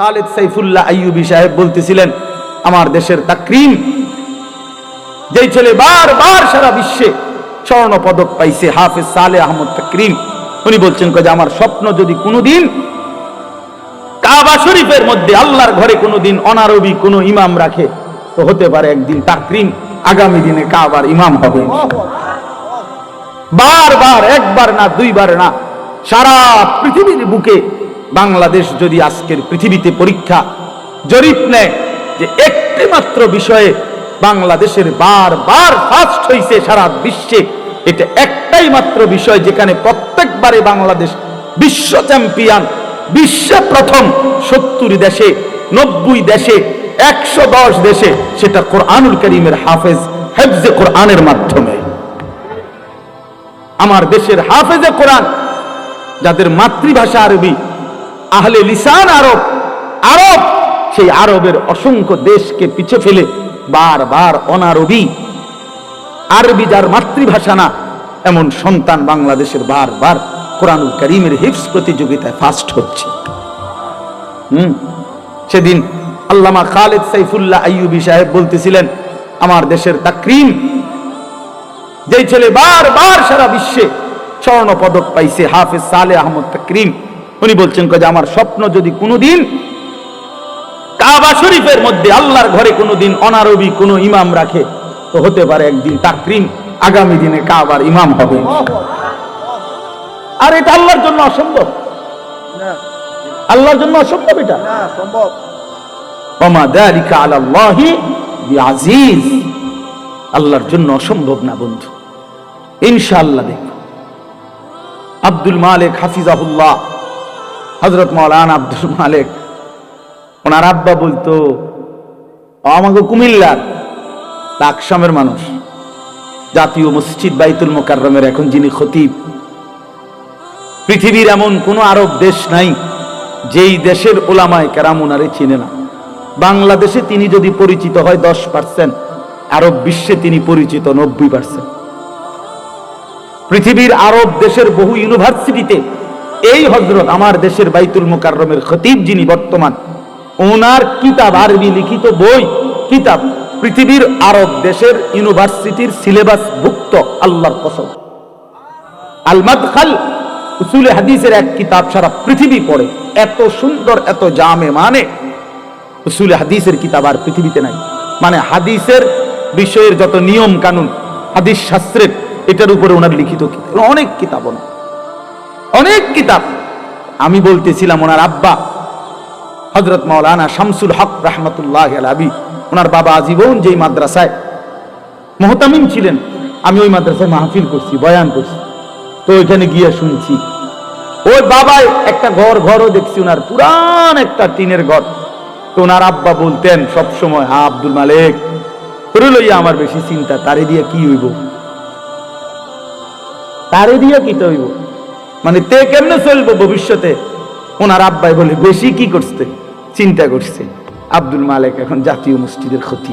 খালেদ সাইফুল্লাহ আইয়ুবী সাহেব বলতেছিলেন, আমার দেশের তাকরিম, যেই ছেলে বারবার সারা বিশ্বে স্বর্ণ পদক পাইছে, হাফেজ সালে আহমদ তাকরিম, উনি বলছেন যে, আমার স্বপ্ন যদি কোনোদিন কাবা শরীফের মধ্যে আল্লাহর ঘরে কোনোদিন অনারবি কোনো ইমাম রাখে, তো হতে পারে একদিন তাকরিম আগামী দিনে কাবার ইমাম হবে। বারবার, একবার না, দুইবার না, সারা পৃথিবীর বুকে বাংলাদেশ যদি আজকের পৃথিবীতে পরীক্ষা জরিপ নেয় যে একটি মাত্র বিষয়ে বাংলাদেশের বারবার ফার্স্ট হয়েছে সারা বিশ্বে, এটা একটাই মাত্র বিষয় যেখানে প্রত্যেকবারে বাংলাদেশ বিশ্ব চ্যাম্পিয়ন বিশ্বে প্রথম, সত্তর দেশে, নব্বই দেশে, একশো দশ দেশে, সেটা কোরআনুল করিমের হাফেজ, হেফজে কোরআনের মাধ্যমে। আমার দেশের হাফেজে কোরআন, যাদের মাতৃভাষা আরবি আহলে লিসান আরব আরব, সেই আরবের অসংখ্য দেশকে পিছে ফেলে বারবার অনারবি। আরবি যার মাতৃভাষা না, এমন সন্তান বাংলাদেশের বারবার কোরআনুল করিমের হিফস প্রতিযোগিতায় ফার্স্ট হচ্ছে। হুম, সেদিন আল্লামা খালেদ সাইফুল্লাহ আইয়ুবী সাহেব বলতেছিলেন, আমার দেশের তাকরিম, যেই ছেলে বারবার সারা বিশ্বে স্বর্ণ পদক পাইছে হাফেজ সালে আহমদ তাকরিম উনি বলছেন যে আমার স্বপ্ন যদি কোনোদিন কাবা শরীফের মধ্যে আল্লাহর ঘরে কোনোদিন অনারবি কোনো ইমাম রাখে তো হতে পারে একদিন তাকরিম আগামী দিনে কাবার ইমাম হবে। আর এটা আল্লাহর জন্য অসম্ভব। আল্লাহর জন্য অসম্ভব এটা। সম্ভব। আল্লাহর জন্য অসম্ভব না বন্ধু। ইনশাআল্লাহ দেখো আব্দুল মালিক হাফিজাহুল্লাহ হযরত মাওলানা আব্দুল মালিক, ওনার আব্বা বলতো, "ও আমাকে কুমিল্লার লাকসামের মানুষ, জাতীয় মসজিদ বাইতুল মোকাররমের এখন যিনি খতিব। পৃথিবীর এমন কোন আরব দেশ নাই, যেই দেশের ওলামায় কেরাম ওনারে চিনে না। বাংলাদেশে তিনি যদি পরিচিত হয় দশ পার্সেন্ট, আরব বিশ্বে তিনি পরিচিত নব্বই পার্সেন্ট। পৃথিবীর আরব দেশের বহু ইউনিভার্সিটিতে এই হজরত আমার দেশের বাইতুল মোকাররমের খতিব যিনি বর্তমান ওনার কিতাব, আরবি লিখিত বই, কিতাব পৃথিবীর আরব দেশের ইউনিভার্সিটির সিলেবাস ভুক্ত, আল্লাহর কসম। আল মাদখাল উসুলে হাদিসের এক কিতাব সারা পৃথিবী পড়ে, এত সুন্দর, এত জামে মানে। উসুলে হাদিসের কিতাব আর পৃথিবীতে নাই। মানে হাদিসের বিষয়ের যত নিয়ম কানুন হাদিস শাস্ত্রের এটার উপরে ওনার লিখিত কিতাব, অনেক কিতাব ওনার অনেক কিতাব। আমি বলতেছিলাম ওনার আব্বা হজরত মাওলানা শামসুল হক রহমতুল্লাহ আলাবি ওনার বাবা আজীবন যেই মাদ্রাসায় মোহতামিম ছিলেন, আমি ওই মাদ্রাসায় মাহফিল করছি, বয়ান করছি। তো ওইখানে গিয়ে শুনছি, ওই বাবাই একটা ঘর ঘরও দেখছি, ওনার পুরান একটা টিনের ঘর। তো ওনার আব্বা বলতেন সব সময় হা আব্দুল মালিক তোরে লইয়া আমার বেশি চিন্তা, তারে দিয়ে কি হইব? তারে দিয়ে কি তো হইব? মানে তে কেমনে চলবো ভবিষ্যতে? ওনার আব্বাই বলে, বেশি কি করছে? চিন্তা করছে। আব্দুল মালিক এখন জাতীয় মসজিদের ক্ষতি।